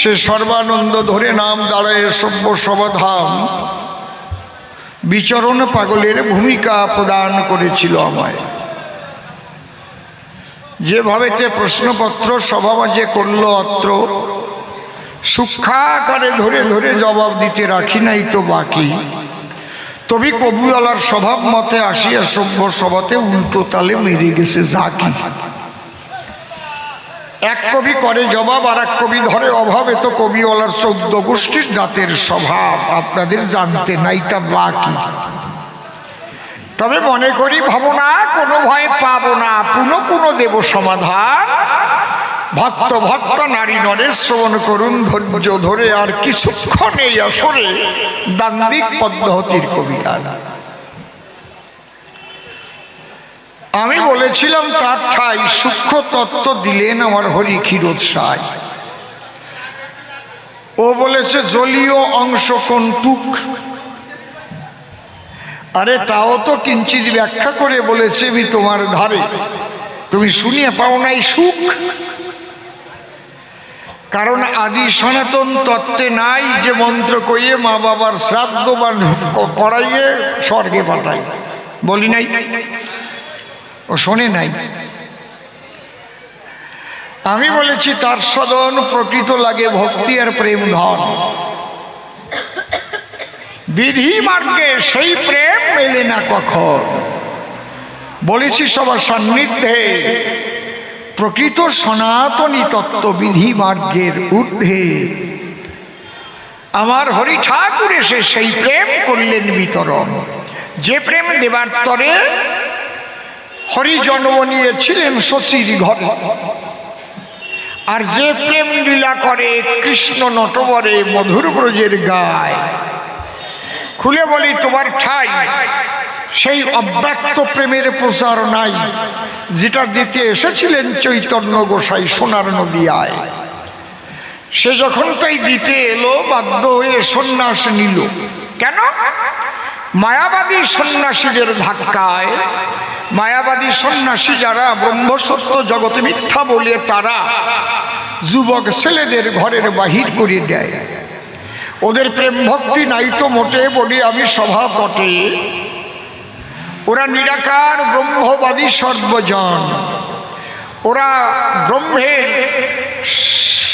সে সর্বানন্দ ধরে নাম দাঁড়ায় সভ্য সবধাম। বিচরণ পাগলের ভূমিকা প্রদান করেছিল আমায়। যেভাবেতে প্রশ্নপত্র সভা মাঝে করল অত্র, সূক্ষাকারে ধরে ধরে জবাব দিতে রাখি নাই তো বাকি। তবে কবিওয়ালার স্বভাব মতে আসিয়া সভ্য সভাতে উল্টো তালে মেরে গেছে জাকি। এক কবি করে জবাব, আর এক কবি ধরে অভাবে। তো কবিওয়ালার চৌদ্দ গোষ্ঠীর জাতের স্বভাব আপনাদের জানতে নাই তা বাকি। তবে মনে করি ভাবনা, কোনো ভয় পাবো না। পুনঃ পুনঃ দেব সমাধান। ভক্ত ভক্ত, নারী নরে, শ্রবণ করুন ধৈর্য ধরে, আর কিছুক্ষণ এই আসরে দান্দিক পদ্ধতির কবিতা। আমি বলেছিলাম, তার ঠাই সূক্ষ্ম তত্ত্ব দিলেন আমার হরি ক্ষীরোদ সাই। ও বলেছে, জলীয় অংশ কোনটুক? আরে, তাও তো কিঞ্চিত ব্যাখ্যা করে বলেছে আমি তোমার ধারে। তুমি শুনিয়ে পাও নাই সুখ? কারণ আদি সনাতন তত্ত্বে নাই যে মন্ত্র কইয়ে মা বাবার শ্রাদ্ধ বা করাইয়ে স্বর্গে পাঠাই বলি নাই। ও শোনে নাই। আমি বলেছি, তার সদন প্রকৃত লাগে ভক্তি আর প্রেম ধন। বিধি মার্গে সেই প্রেম মেলে না কখন। বলেছি, সবার সান্নিধ্যে প্রকৃত সনাতনী তত্ত্ব বিধি মার্গের ঊর্ধ্বে। আমার হরি ঠাকুর এসে সেই প্রেম করলেন বিতরণ। যে প্রেম দেবার তরে হরি জন্ম নিয়েছিলেন শশীর ঘরে। আর যে প্রেম লীলা করে কৃষ্ণ নটবরে মধুর ব্রজের গায়। খুলে বলি, তোমার ঠাই, সেই অব্যক্ত প্রেমের প্রচার নাই, যেটা দিতে এসেছিলেন চৈতন্য গোসাই সোনার নদিয়ায়। সে যখন তাই দিতে এলো, বাধ্য হয়ে সন্ন্যাস নিল। কেন? মায়াবাদী সন্ন্যাসীদের ধাক্কায়। মায়াবাদী সন্ন্যাসী যারা ব্রহ্মসত্য জগতে মিথ্যা বলে তারা যুবক ছেলেদের ঘরের বাহির করে দেয়। ওদের প্রেম ভক্তি নাই তো মোটে বলি আমি সভা তটে। ওরা নিরাকার, ব্রহ্মবাদী সর্বজন। ওরা ব্রহ্মের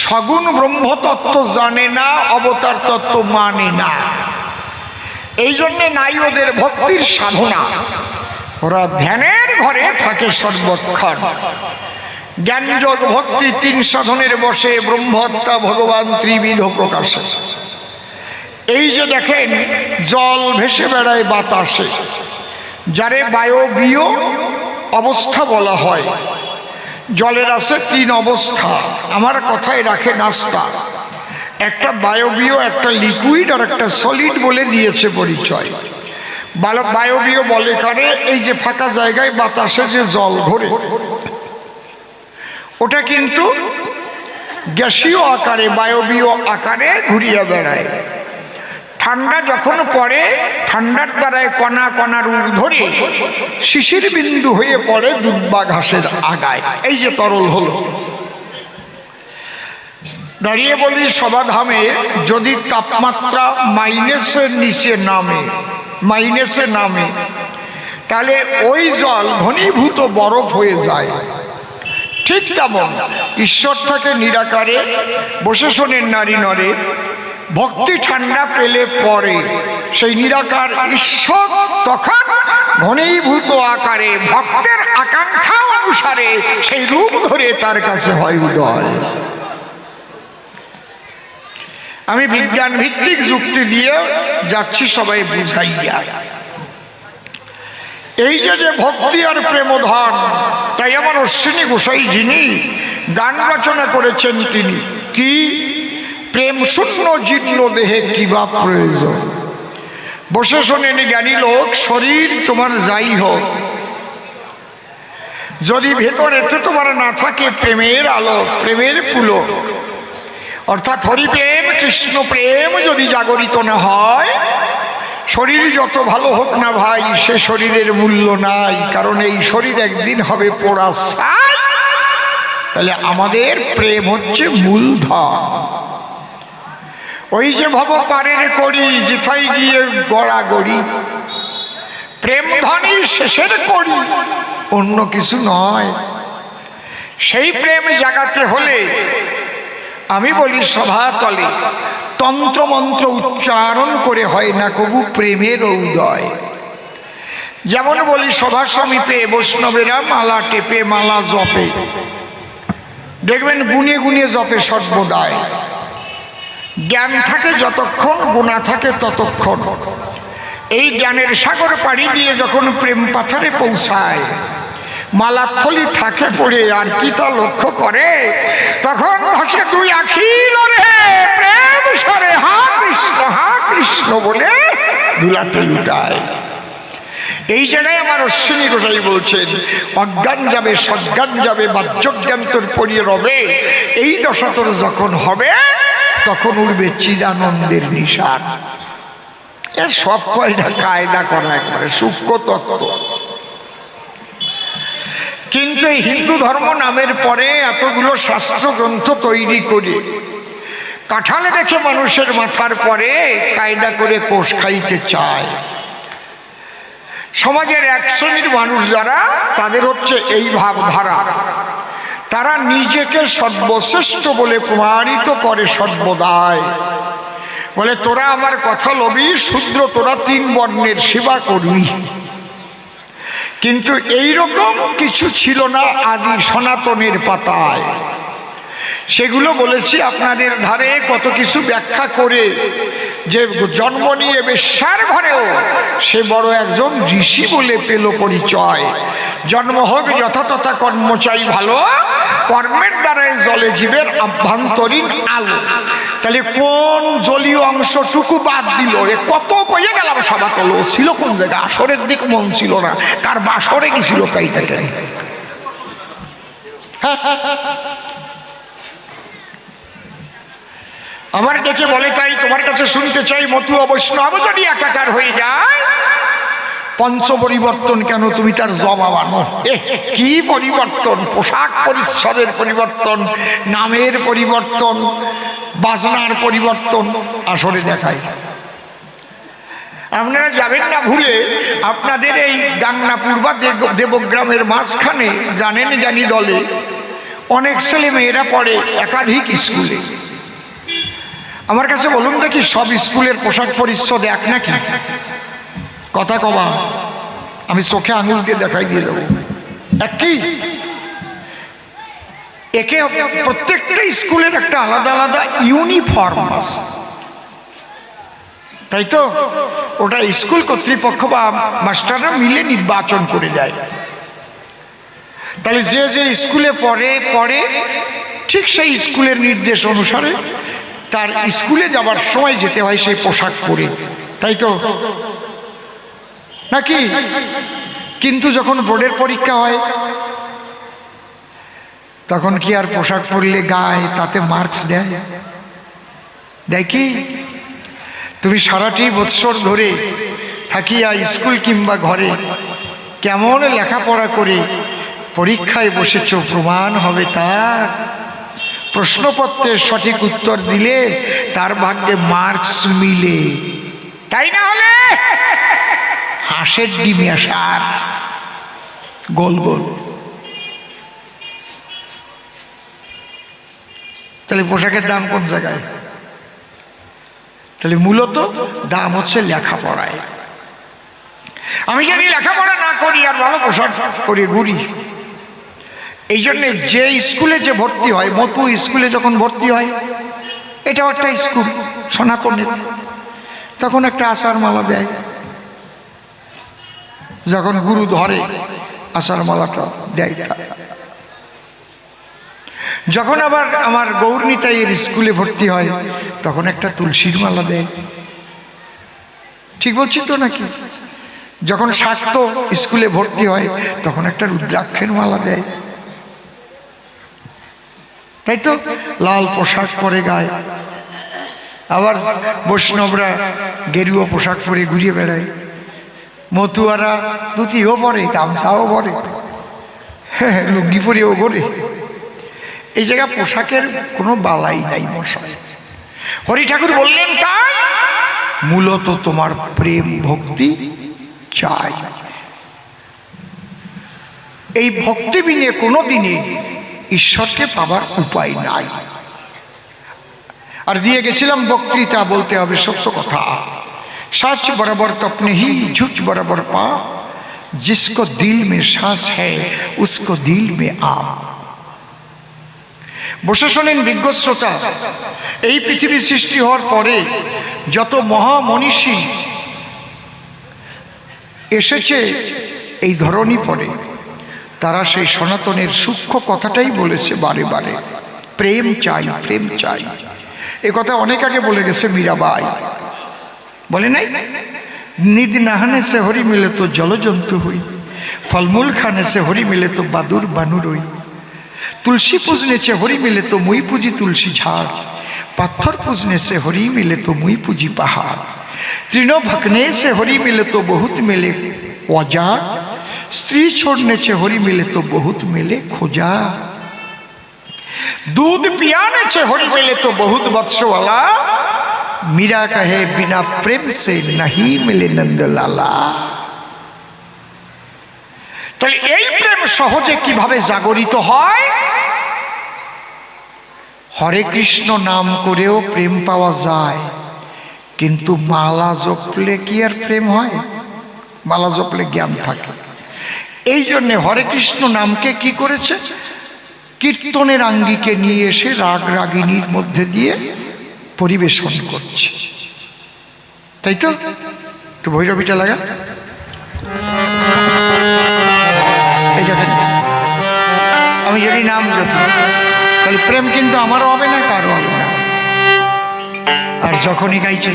সগুণ ব্রহ্মতত্ত্ব জানে না, অবতার তত্ত্ব মানে না। এই জন্যে নাই ওদের ভক্তির সাধনা। ওরা ধ্যানের ঘরে থাকে সর্বক্ষণ। জ্ঞানযোগ ভক্তি তিন সাধনের বসে ব্রহ্মহত্যা ভগবান ত্রিবিধ প্রকাশে। এই যে দেখেন, জল ভেসে বেড়ায় বাতাসে। যারে বায়বীয় অবস্থা বলা হয়। জলের আছে তিন অবস্থা। আমার কথায় রাখে নাস্তা। একটা বায়বীয়, একটা লিকুইড আর একটা সলিড বলে দিয়েছে পরিচয়। বায়বীয় বলে কারে এই যে ফাঁকা জায়গায় বাতাসে যে জল ঘোরে। ওটা কিন্তু গ্যাসীয় আকারে, বায়বীয় আকারে ঘুরিয়ে বেড়ায়। ঠান্ডা যখন পড়ে, ঠান্ডার দ্বারায় কণা কণা রূপ ধরে শিশির বিন্দু হয়ে পড়ে দুব্বা ঘাসের আগায়। এই যে তরল হলো। দাঁড়িয়ে বলি সভাধামে, যদি তাপমাত্রা মাইনাসের নিচে নামে, মাইনাসে নামে, তাহলে ওই জল ঘনীভূত বরফ হয়ে যায়। ঠিক তেমন ঈশ্বর থাকে নিরাকারে, বসে শোনেন নারী নরে, ভক্তি ঠান্ডা পেলে পরে, সেই নিরাকার ঈশ্বর তখন ঘনীভূত আকারে, ভক্তের আকাঙ্ক্ষা অনুসারে সেই রূপ ধরে তার কাছে হয় উদয়। আমি বিজ্ঞান ভিত্তিক যুক্তি দিয়ে যাচ্ছি সবাই বুঝাইয়া। এই যে ভক্তি আর প্রেমধন, তাই আমার অশ্বিনী গোসাই যিনি গান রচনা করেছেন তিনি। কি? প্রেম শূন্য, জীর্ণ দেহে কিবা প্রয়োজন? বসে শোনেন জ্ঞানী লোক, শরীর তোমার যাই হোক। যদি ভেতরেতে তোমার না থাকে প্রেমের আলোক, প্রেমের পুলক অর্থাৎ হরিপ্রেম কৃষ্ণ প্রেম যদি জাগরিত না হয়, শরীর যত ভালো হোক না ভাই, সে শরীরের মূল্য নাই, কারণ এই শরীর একদিন হবে পোড়া ছাই। তাহলে আমাদের প্রেম হচ্ছে মূলধন। ওই যে ভব পারের করি, যেথায় গিয়ে গড়া গড়ি। প্রেম ধনী শেষের করি, অন্য কিছু নয়। সেই প্রেম জাগাতে হলে আমি বলি সভাতলে। তন্ত্রমন্ত্র উচ্চারণ করে হয় না কবু প্রেমের উদয়। যেমন বলি সভা সমিপে বৈষ্ণবেরা মালা টেপে, মালা জপে। দেখবেন গুনে গুনে জপে সর্বদায় জ্ঞান থাকে যতক্ষণ, গুণা থাকে ততক্ষণ। এই জ্ঞানের সাগর পাড়ি দিয়ে যখন প্রেম পাথারে পৌঁছায় মালাথলি থাকে পড়ে, আর কি তা লক্ষ্য করে? তখন ভাসে তুই আখিল রে, প্রেম সরে, হা কৃষ্ণ হা কৃষ্ণ বলে দুলাতে লুটায়। এই জায়গায় আমার অশ্বিনী গোসাই বলছেন, অজ্ঞান যাবে, সজ্ঞান যাবে বাহ্যজ্ঞান তোর পড়িয়ে রবে। এই দশা তোর যখন হবে, তখন উঠবে চিদানন্দের নিশান। এ সব কয়টা কায়দা করা একবারে সূক্ষ্ম তত্ত্ব। কিন্তু এই হিন্দু ধর্ম নামের পরে এতগুলো শাস্ত্র গ্রন্থ তৈরি করে। কাঁঠালে রেখে মানুষের মাথার পরে কায়দা করে কোষ খাইতে চায়। সমাজের এক শ্রেণির মানুষ যারা, তাদের হচ্ছে এই ভাবধারা। তারা নিজেকে সর্বশ্রেষ্ঠ বলে প্রমাণিত করে সর্বদায় বলে, তোরা আমার কথা লবি, শূদ্র তোরা তিন বর্ণের সেবা করবি। কিন্তু এই রকম কিছু ছিল না আদি সনাতনের পাতায়। সেগুলো বলেছি আপনাদের ধারে কত কিছু ব্যাখ্যা করে যে জন্ম নিয়ে বেশ্যার ঘরেও সে বড় একজন ঋষি বলে পেল পরিচয়। জন্ম হোক যথাযথা কর্ম চাই ভালো, কর্মের দ্বারাই জলে জীবের আভ্যন্তরীণ আলো। তাহলে কোন জলীয় অংশটুকু বাদ দিল? এ কত কইয়ে গেলাম সভা তলো ছিল কোন জায়গায় আসরের দিক মন ছিল না। কার বাসরে গেছিল তাই দেখেন। আমার ডেকে বলে তাই তোমার কাছে শুনতে চাই মতু অবৈষ্ণব যদি একাকার হয়ে যায়, পঞ্চ পরিবর্তন কেন তুমি তার আনো এ কি পরিবর্তন? পোশাক পরিচ্ছদের পরিবর্তন, নামের পরিবর্তন, বাজনার পরিবর্তন আসলে দেখায়। আপনারা যাবেন না ভুলে আপনাদের এই গাংনাপুর বা দেব- দেবগ্রামের মাঝখানে, জানেন জানি দলে, অনেক ছেলে মেয়েরা পড়ে একাধিক স্কুলে। আমার কাছে বলুন দেখি, সব স্কুলের পোশাক পরিচ্ছদ এক নাকি? কথা কবা। আমি চোখে আঙুল দিয়ে দেখাই দিয়ে দেবো। এক কি? একে প্রত্যেকটা স্কুলের একটা আলাদা আলাদা ইউনিফর্ম আছে। তাই তো? ওটা স্কুল কর্তৃপক্ষ বা মাস্টাররা মিলে নির্বাচন করে দেয়। তাহলে যে যে স্কুলে পড়ে পড়ে, ঠিক সেই স্কুলের নির্দেশ অনুসারে তার স্কুলে যাবার সময় যেতে হয় সেই পোশাক পরে। তাই তো? নাকি? কিন্তু যখন বোর্ডের পরীক্ষা হয়, তখন কি আর পোশাক পরলে গায়ে তাতে মার্কস দেয়? কি? তুমি সারাটি বৎসর ধরে থাকিয়া স্কুল কিংবা ঘরে কেমন লেখাপড়া করে পরীক্ষায় বসেছ, প্রমাণ হবে তার? প্রশ্নপত্রের সঠিক উত্তর দিলে তার ভাগ্যে মার্কস মিলে। তাই না হলে? হাঁসের ডিমে সার। গোল গোল। তাহলে পোশাকের দাম কোন জায়গায়? তাহলে মূলত দাম হচ্ছে লেখাপড়ায়। আমি যদি লেখাপড়া না করি আর ভালো পোশাক করে ঘুরি এই জন্যে যে স্কুলে যে ভর্তি হয়, মতু স্কুলে যখন ভর্তি হয়, এটাও একটা স্কুল, সনাতনের। তখন একটা আচার মালা দেয়। যখন গুরু ধরে আচার মালাটা দেয় যখন আবার আমার গৌরনীতাইয়ের স্কুলে ভর্তি হয়, তখন একটা তুলসীর মালা দেয়। ঠিক বলছি তো নাকি? যখন শাক্ত স্কুলে ভর্তি হয়, তখন একটা রুদ্রাক্ষের মালা দেয়। তাই তো? লাল পোশাক পরে গায়ে। আবার বৈষ্ণবরা গেরুয়া পোশাক পরে ঘুরিয়ে বেড়ায়। মতুয়ারা ধুতিও পরে, গামছাও পরে। হ্যাঁ লুঙ্গি পরেও ঘোরে এই জায়গা পোশাকের কোনো বালাই নাই মশাই। হরি ঠাকুর বললেন, তাই মূলত তোমার প্রেম ভক্তি চাই। এই ভক্তি বিনে কোনো দিনে ঈশ্বরকে পাবার উপায় নাই আর দিয়ে গেছিলাম বক্তৃতা বলতে হবে সত্য কথা सच बराबर तो अपने ही झूठ बराबर पाप जिसको दिल में सांस है उसको दिल में आप বসে শোনেন বিজ্ঞ শ্রোতা এই পৃথিবী সৃষ্টি হওয়ার পরে যত মহামনীষী এসেছে এই ধরনই পরে তারা সেই সনাতনের সূক্ষ্ম কথাটাই বলেছে বারে বারে। প্রেম চাই প্রেম চাই। এ কথা অনেক আগে বলে গেছে মীরাবাই বলে নাই? নিদ নাহানে সে হরি মিলে তো জলজন্তু হই। ফলমূল খানে সে হরি মিলে তো বাদুর বানুর হই। তুলসী পুজনে সে হরি মিলে তো মুই পুজি তুলসী ঝাড়। পাথর পুজনে সে হরি মিলে তো মুই পুজি পাহাড়। তৃণভগ্নে সে হরি মিলে তো বহুত মিলে অজাড়। સ્ત્રી છોડને છે હોરી મિલે તો બહુત મિલે ખોજા દૂધ પિયાને છે હોરી મિલે તો બહુત બક્ષો વાલા મીરા કહે બિના પ્રેમ સે નહીં મિલે তাহলে এই প্রেম সহজে কীভাবে জাগরিত হয়? হরে কৃষ্ণ নাম করেও প্রেম পাওয়া যায়, কিন্তু মালা জপলে কি আর প্রেম হয়? মালা জপলে জ্ঞান থাকে। এই জন্যে হরে কৃষ্ণ নামকে কি করেছে? কীর্তনের আঙ্গিকে নিয়ে এসে রাগ রাগিনীর মধ্যে দিয়ে পরিবেশন করছে। তাই তো? একটু ভৈরবীটা লাগা। এই দেখেন, আমি যদি নাম জপি তাহলে প্রেম কিন্তু আমারও হবে না কারও হবে না। আর যখনই গাইছে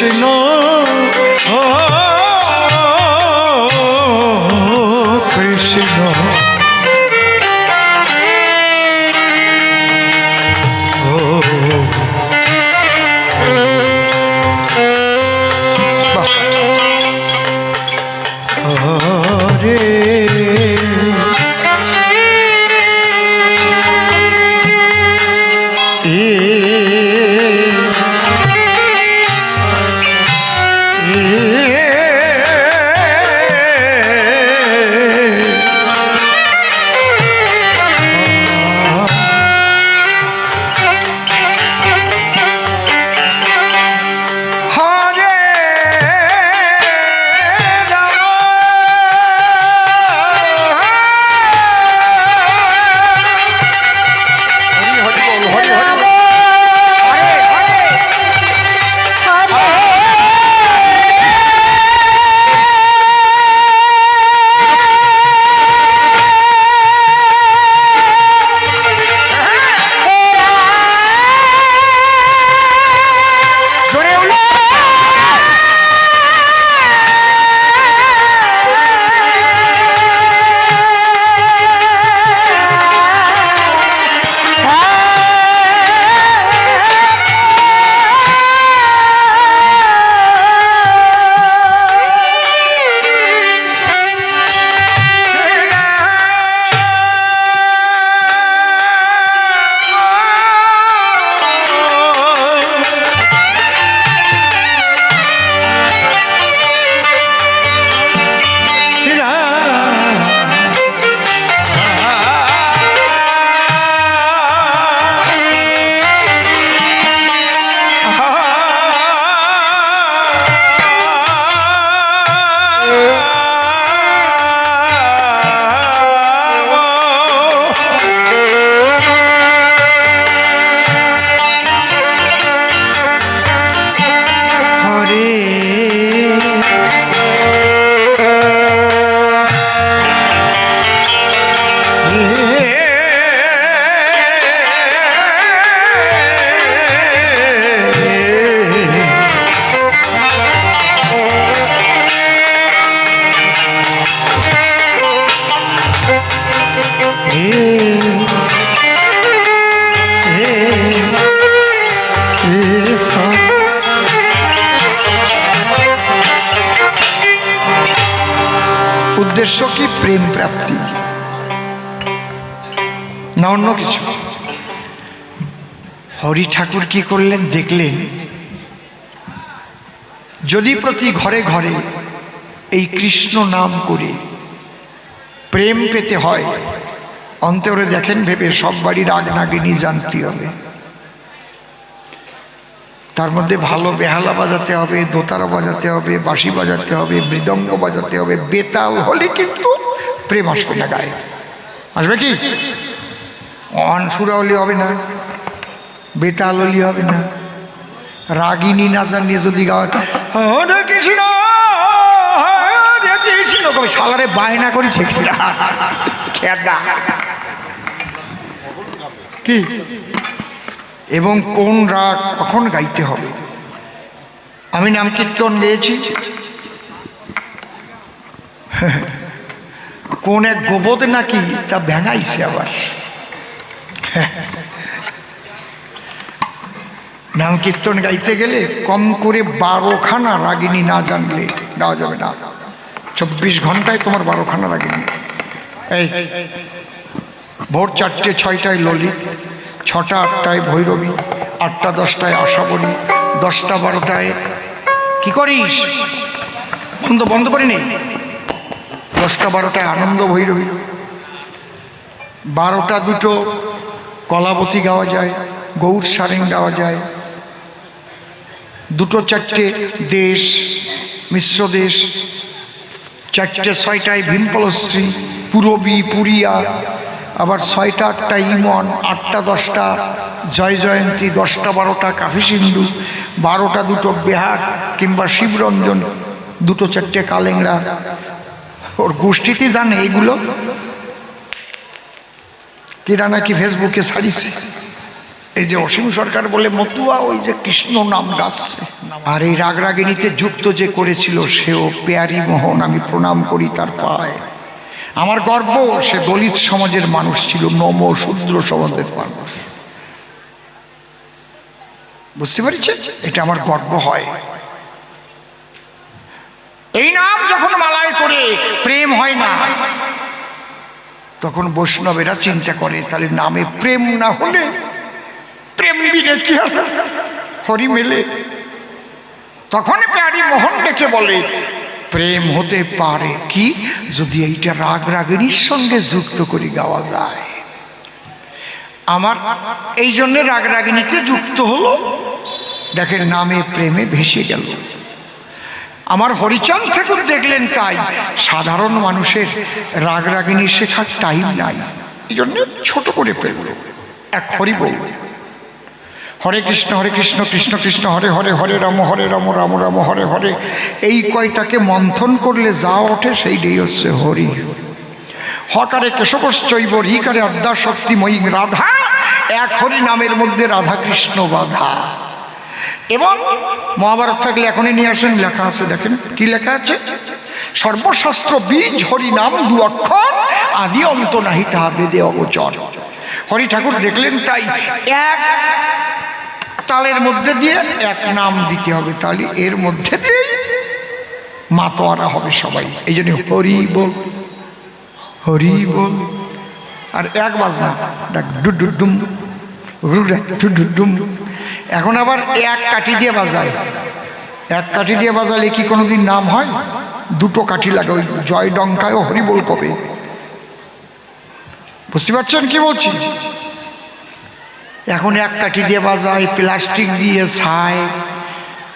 কৃষ্ণ প্রেম প্রাপ্তি। না, অন্য কিছু। হরি ঠাকুর কি করলেন? দেখলেন। যদি প্রতি ঘরে ঘরে এই কৃষ্ণ নাম করে প্রেম পেতে হয়, অন্তরে দেখেন ভেবে সব বাড়ির আগ নাগিনী জানতে হবে। তার মধ্যে ভালো বেহালা বাজাতে হবে, দোতারা বাজাতে হবে, বাঁশি বাজাতে হবে, মৃদঙ্গ বাজাতে হবে, বেতাল হলে কিন্তু প্রেম আসবে না গায়ে। আসবে কি? অনসুরা হলে হবে না বেতাল হবে না, রাগিনী না জানিয়ে যদি গাওয়া সালারে বায়না করেছে খেদা। কি? এবং কোন রাগ কখন গাইতে হবে? আমি নাম কীর্তন গেয়েছি। কোন এক গোবদ নাকি তা ভেঙাইছে আবার। নাম কীর্তন গাইতে গেলে কম করে বারোখানা রাগিনী না জানলে গাওয়া যাবে না। চব্বিশ ঘন্টায় তোমার বারোখানা রাগিনী। এই, ভোর চারটে ছয়টায় ললিত, ছটা আটটায় ভৈরবী, আটটা দশটায় আশাবরী, দশটা বারোটায় কি করিস? বন্ধ বন্ধ করিনি? দশটা বারোটায় আনন্দ ভৈরবী। বারোটা দুটো কলাবতী গাওয়া যায়, গৌর সারেং গাওয়া যায়। দুটো চারটে দেশ, মিশ্র দেশ, চারটে ছয়টায় ভীমপলশ্রী, পুরবী, পুরিয়া, আবার ছয়টা, আটটা ইমন, আটটা, দশটা, জয় জয়ন্তী, দশটা, বারোটা কাফি সিন্ধু, বারোটা দুটো বেহার কিংবা শিবরঞ্জন, দুটো চারটে কালেংরা ওর গোষ্ঠীতে জানে এগুলো কিরা নাকি ফেসবুকে ছাড়িছে এই যে অসীম সরকার বলে, মতুয়া ওই যে কৃষ্ণ নাম গাচ্ছে আর এই রাগরাগিনীতে যুক্ত যে করেছিল, সেও পেয়ারি মোহন, আমি প্রণাম করি তার পায়। আমার গর্ব, সে দলিত সমাজের মানুষ ছিল, নম শূদ্র সমাজের মানুষ। বুঝতে পারছেন? এটা আমার গর্ব হয়। এই নাম যখন মালায় করে প্রেম হয় না। তখন বৈষ্ণবেরা চিন্তা করে, তাহলে নামে প্রেম না হলে প্রেম বিনে কি হরি মেলে? তখন প্যারি মোহন ডেকে বলে, প্রেম হতে পারে কি যদি এইটা রাগ রাগিনীর সঙ্গে যুক্ত করে গাওয়া যায়? আমার এই জন্য রাগ রাগিনীতে যুক্ত হলো। দেখেন নামে প্রেমে ভেসে গেল। আমার হরিচাঁদ ঠাকুর দেখলেন তাই। সাধারণ মানুষের রাগ রাগিনী শেখার টাইম নাই। এই জন্য ছোট করে ফেলল এক হরি বল হরে কৃষ্ণ হরে কৃষ্ণ কৃষ্ণ কৃষ্ণ, হরে হরে হরে রাম হরে রাম রাম রাম, হরে হরে। এই কয়টাকে মন্থন করলে যা ওঠে সেইটাই হচ্ছে হরি। হকারে কেশবশ্চৈব রিকারে আদ্যা শক্তিময়ী রাধা। এক হরি নামের মধ্যে রাধা কৃষ্ণ বাধা। এবং মহাভারত থাকলে এখনই নিয়ে আসেন, লেখা আছে, দেখেন, কি লেখা আছে? সর্বশাস্ত্র বীজ হরি নাম দু অক্ষর, আদি অন্ত নাহি তাহা বেদে অগোচর হরি ঠাকুর দেখলেন তাই, এক তালের মধ্যে দিয়ে এক নাম দিতে হবে তাহলে এর মধ্যে দিয়ে মাতোয়ারা হবে সবাই। এই জন্য হরি বল হরি বল। আর এক বাজনা, ডাক ডু ডু ডুম ঘুরু ডাক ডু ডু ডুম এখন আবার এক কাঠি দিয়ে বাজায় এক কাঠি দিয়ে বাজালে কি কোনোদিন নাম হয় দুটো কাঠি লাগে ওই জয় ডঙ্কায় ও হরিবোল কবে বুঝতে পারছেন কি বলছি এখন এক কাঠি দিয়ে বাজায় প্লাস্টিক দিয়ে ছায়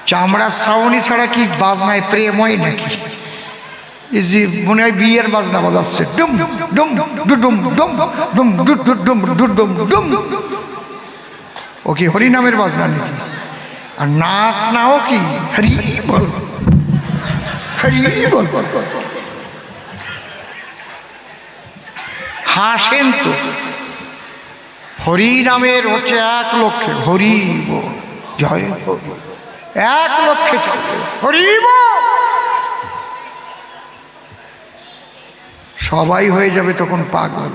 চামড়ার ছাউনি ছাড়া কি বাজনায় প্রেম হয় নাকি যে মনে হয় বিয়ের বাজনা বাজাচ্ছে ডুম ডুম ডুম ডুম ডুম ডু ডু ডুম ডু ডুম ডুম ও কি হরি নামের বাজনা নাকি? আর নাচ নাও কি? হরি বল। হরি বল। বল হাসেন তো। হরি নামের হচ্ছে এক লক্ষে হরি বল। জয় এক লক্ষে হরি সবাই হয়ে যাবে তখন পাগল।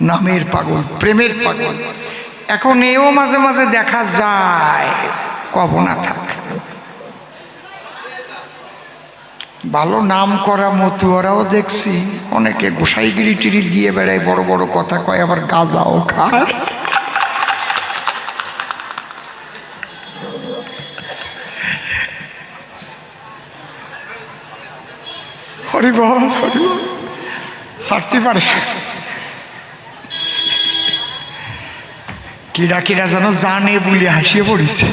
নামের পাগল, প্রেমের পাগল। এখন এও মাঝে মাঝে দেখা যায়। কব না থাক। ভালো নাম করা মতুয়ারাও দেখছি, অনেকে গোসাইগিরি টিরি দিয়ে বেড়ায়, বড় বড় কথা কয়, আবার গাজাও খায়। হরিবল হরিবল ছাড়তে পারে? কিরা কিরা যেন জানে বলে হাসিয়ে পড়েছে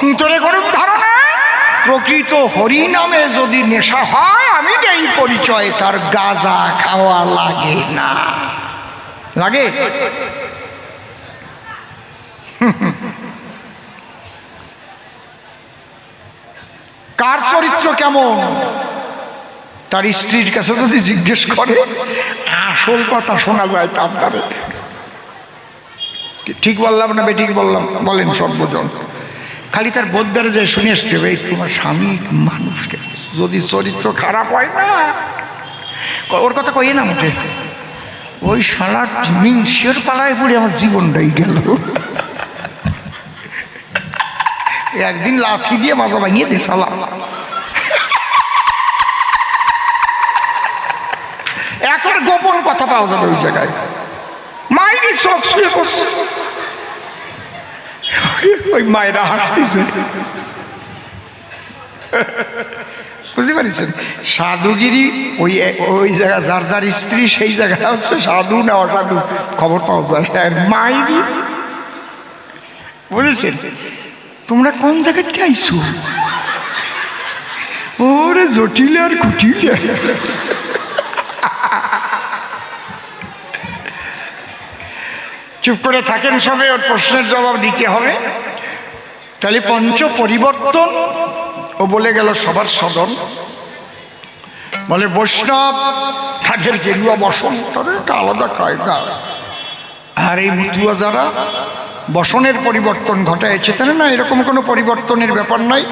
অন্তরে করুন ধারণা প্রকৃত হরি নামে যদি নেশা হয়, আমি এই পরিচয় তার গাজা খাওয়া লাগে না। লাগে? কার চরিত্র কেমন? তার স্ত্রীর কাছে যদি জিজ্ঞেস করে, আসল কথা শোনা যায় তার দ্বারে। ঠিক বললাম না বেঠিক বললাম? বলেন সর্বজন। খালি তার বোদ্ধারে যে শুনে আসতে হবে তোমার স্বামী মানুষকে যদি চরিত্র খারাপ হয় না? ওর কথা কইয়ে না মোটে। ওই সারা মিংসের পালায় পড়ে আমার জীবনটাই গেল। একদিন লাথি দিয়ে মাজা ভাঙিয়ে দিয়ে সালাম একবার গোপন কথা পাওয়া যাবে ওই জায়গায়। মায়েরই চোখ শুয়ে করছে ওই মায়েরা হাসতেছে। বুঝতে পারছেন? সাধুগিরি, ওই ওই জায়গা, যার যার স্ত্রী, সেই জায়গা হচ্ছে সাধু, না অসাধু, খবর পাওয়া যায়। আর মায়েরই। বুঝেছেন? তোমরা কোন জায়গাতে আইছো? ওরে জটিল আর কুটিল। চুপ করে থাকেন সবে, ওর প্রশ্নের জবাব দিতে হবে। তাহলে পঞ্চ পরিবর্তন, ও বলে গেল সবার সদন। বলে, বৈষ্ণব, তাদের গেরুয়া বসন, তাদের একটা আলাদা কায়দা। আর এই মতুয়া যারা বসনের পরিবর্তন ঘটাইছে, তাহলে না, এরকম কোনো পরিবর্তনের ব্যাপার নাই।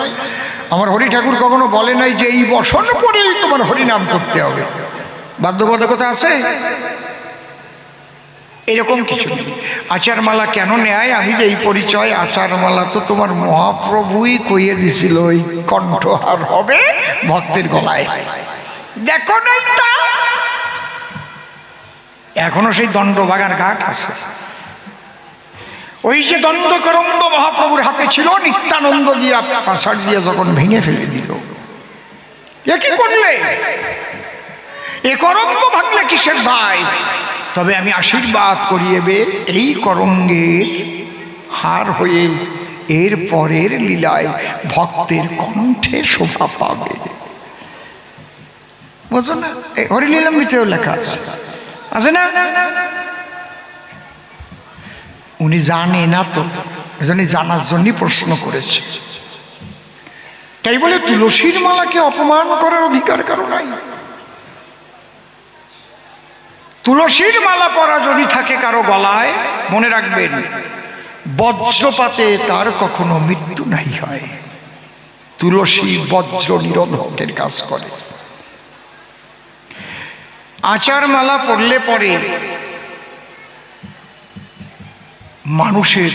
আমার হরি ঠাকুর কখনো বলে নাই যে, এই বসন পরেই তোমার হরিনাম করতে হবে। বাধ্যবাধকতা আছে? এরকম কিছু নেই। আচারমালা কেন নেয়? আমি যে এই পরিচয়, আচারমালা তো তোমার মহাপ্রভুই কইয়ে দিছিল, ওই কণ্ঠহার হবে ভক্তের গলায়। দেখো নাই তা? এখনও সেই দণ্ডবাগার ঘাট আছে। ওই যে দ্বন্দ্বকরন্দ মহাপ্রভুর হাতে ছিল, নিত্যানন্দ গিয়া পাশাড় দিয়ে যখন ভেঙে ফেলে দিল। এ কি করলে? এ করঙ্গ ভাঙলে কিসের দায়? তবে আমি আশীর্বাদ করিয়েবে এই করঙ্গের হার হয়ে এর পরের লীলায় ভক্তের কণ্ঠে শোভা পাবে। বুঝো না? হরিলীলামৃতেও লেখা আছে। আছে না? উনি জানে না তো এজন্য জানার জন্যই প্রশ্ন করেছে। তাই বলে তুলসীর মালাকে অপমান করার অধিকার কারও নাই। তুলসীর মালা পরা যদি থাকে কারও গলায়, মনে রাখবেন, বজ্রপাতে তার কখনো মৃত্যু নাই হয়। তুলসী বজ্র নিরোধকের কাজ করে। আচার মালা পড়লে পরে মানুষের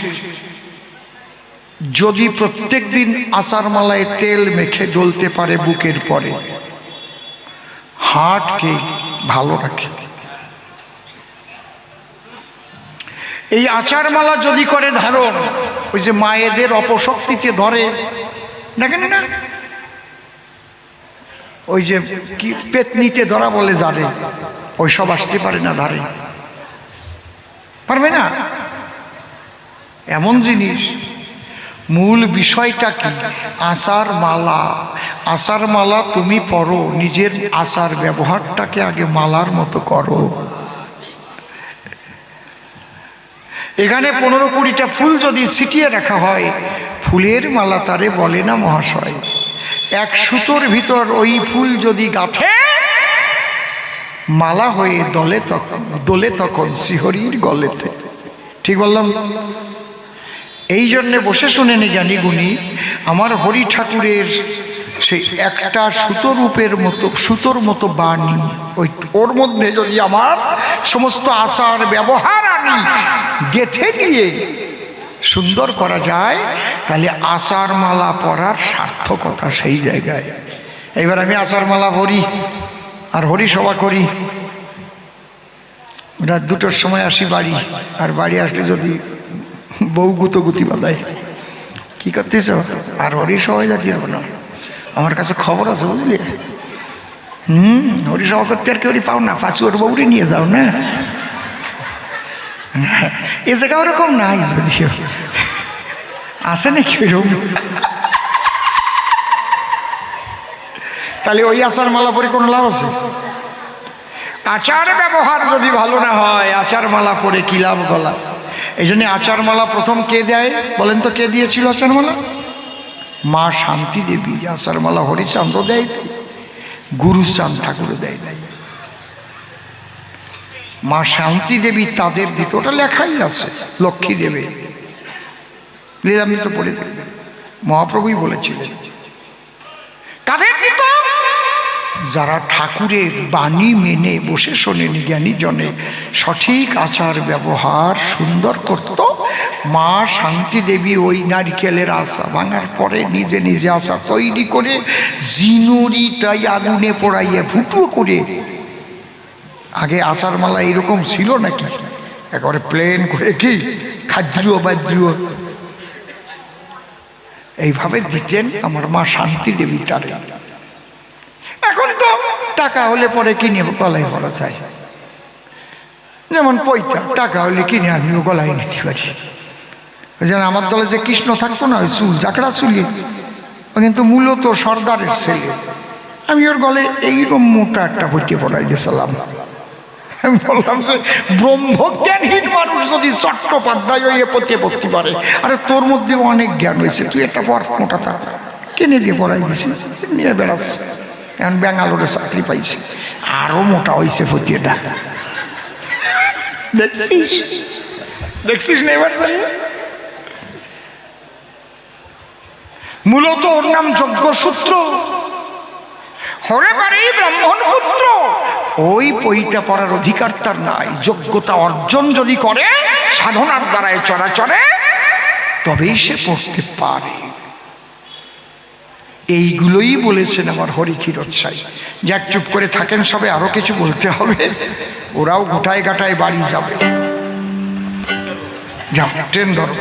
যদি প্রত্যেক দিন আচার মালায় তেল মেখে ডলতে পারে বুকের পরে, হার্টকে ভালো রাখে। এই আচারমালা যদি করে ধারণ, ওই যে মায়েদের অপশক্তিতে ধরে, দেখেন না? ওই যে কি পেতনিতে ধরা বলে যারে ওই সব আসতে পারে না ধারে। পারবে না? এমন জিনিস। মূল বিষয়টা কি? আচার মালা আচার মালা তুমি পড়ো নিজের আচার ব্যবহারটাকে আগে মালার মতো করো। এখানে পনেরো কুড়িটা ফুল যদি ছিটিয়ে রাখা হয়, ফুলের মালা তারে বলে না মহাশয়। এক সুতোর ভিতর ওই ফুল যদি গাঁথে, মালা হয়ে দলে তখন দোলে তখন শিহরির গলেতে। ঠিক বললাম? এই জন্যে বসে শুনেনি জ্ঞানী গুণী, আমার হরি ঠাকুরের সেই একটা সুতো রূপের মতো, সুতোর মতো বাণী, ওই ওর মধ্যে যদি আমার সমস্ত আচার ব্যবহার গেথে নিয়ে সুন্দর করা যায়, তাহলে আচার মালা পরার সার্থকতা সেই জায়গায়। এবার আমি আচার মালা পরি আর হরি সভা করি। রাত দুটোর সময় আসি বাড়ি, আর বাড়ি আসলে যদি বউ গুতো গুতি বাঁধায়। কি করতেছ? আর হরি সবাই যাচ্ছি না। আমার কাছে খবর আছে, বুঝলি? হুম হরি সভা করতে আর কেউ পাও না পাঁচুয়ার বউরে নিয়ে যাও, না? এ জায়গা ওরকম নাই যদিও। আছে নাকি ওইরকম? তাহলে ওই আচার মালা পরে কোনো লাভ আছে? আচার ব্যবহার যদি ভালো না হয় আচার মালা পরে কি লাভ গলা এই জন্য আচার মালা প্রথম কে দেয়? বলেন তো কে দিয়েছিল আচার মালা মা শান্তি দেবী আচার মালা হরিচান্দ দেয় নাই গুরুচাঁদ ঠাকুর দেয় নাই। মা শান্তি দেবী তাদের দিত, ওটা লেখাই আছে, লক্ষ্মী দেবে। লীলামৃত পড়ে দেখবেন। মহাপ্রভুই বলেছিলেন, কাদের দিত? যারা ঠাকুরের বাণী মেনে বসে শোনেন, জ্ঞানী জনে, সঠিক আচার ব্যবহার সুন্দর করত। মা শান্তি দেবী ওই নারিকেলের আশা ভাঙার পরে নিজে নিজে আশা তৈরি করে, জিনুরি তাই আগুনে পড়াইয়া ফুটো করে আগে আচার মালা এরকম ছিল নাকি? একেবারে প্লেন করে কি? খাদ্রীয় বাদ্রীয় এইভাবে দিতেন আমার মা শান্তি দেবী তারে। এখন তো টাকা হলে পরে কিনে গলায় ভরা যায়। যেমন পৈতা, টাকা হলে কিনে আমিও গলায় নিতে পারি। যেন আমার দলে যে কৃষ্ণ থাকতো না, ওই চুল, জাকড়া চুলি কিন্তু মূলত সর্দারের ছেলে। আমি ওর গলে এইরকম মোটা একটা বইতে পড়াই দিয়েছিলাম। আমি বললাম যে ব্রহ্মজ্ঞানহীন মানুষ যদি চট্টোপাধ্যায় হয়ে পথে পড়তে পারে। আরে তোর মধ্যে অনেক জ্ঞান হয়েছে তুই একটা পর মোটা থাক কিনে দিয়ে পড়াই দিছি, নিয়ে বেড়াচ্ছে। এখন ব্যাঙ্গালোরে চাকরি পাইছে আরও মোটা হয়েছে ফতিয়েটা দেখছিস? দেখছিস না এবার মূলত ওর নাম যজ্ঞসূত্র। হলে পারে ব্রাহ্মণ পুত্র। ওই পইটা পড়ার অধিকার তার নাই। যোগ্যতা অর্জন যদি করে, সাধনার দ্বারায় চরাচরে, তবেই সে পড়তে পারে। এইগুলোই বলেছেন আমার হরি ক্ষীরোৎসাই যাক, চুপ করে থাকেন সবে, আরও কিছু বলতে হবে। ওরাও গোটায় গাটায় বাড়ি যাবে। যাও, ট্রেন ধরো।